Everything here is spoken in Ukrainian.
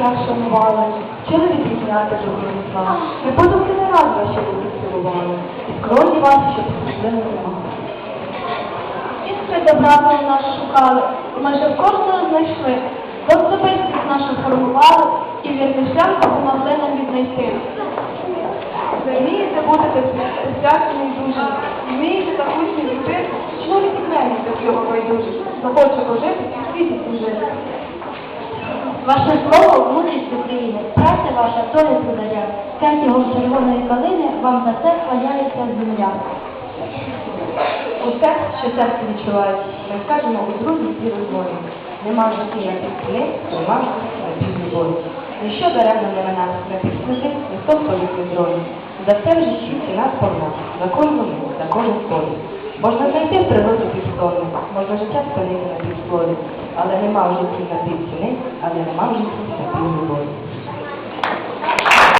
як шанували, вчили відрізняти зла. Ми подумки не раз ваші руки цілували, і скроні ваші, щоб справедливо вимагали. Іскри добра у нас шукали, майже кожного знайшли. Особистість нашу формували, і вірний шлях допомогли нам віднайти. Вмієте бути присвячені дуже, вмієте таку що навіть окремі до цього байдужі, захоче пожити і світі служити. Ваше слово України, праця ваша то не задаря. П'ять його червоної калини вам за це хваляється земля. Усе, що серце відчувають, ми скажемо у друзі і розмові. Нема в житті на півсни, нема в житті на півдні бою. Ніщо даремно не на півсни, ніхто політний зброї. За все в житті ціна сповна, за кожну мить, за кожен полі. Можна знайти в природі півстони, можна життя спинити на півслові, але нема в житті на півціни, але нема в житті на півлюбові.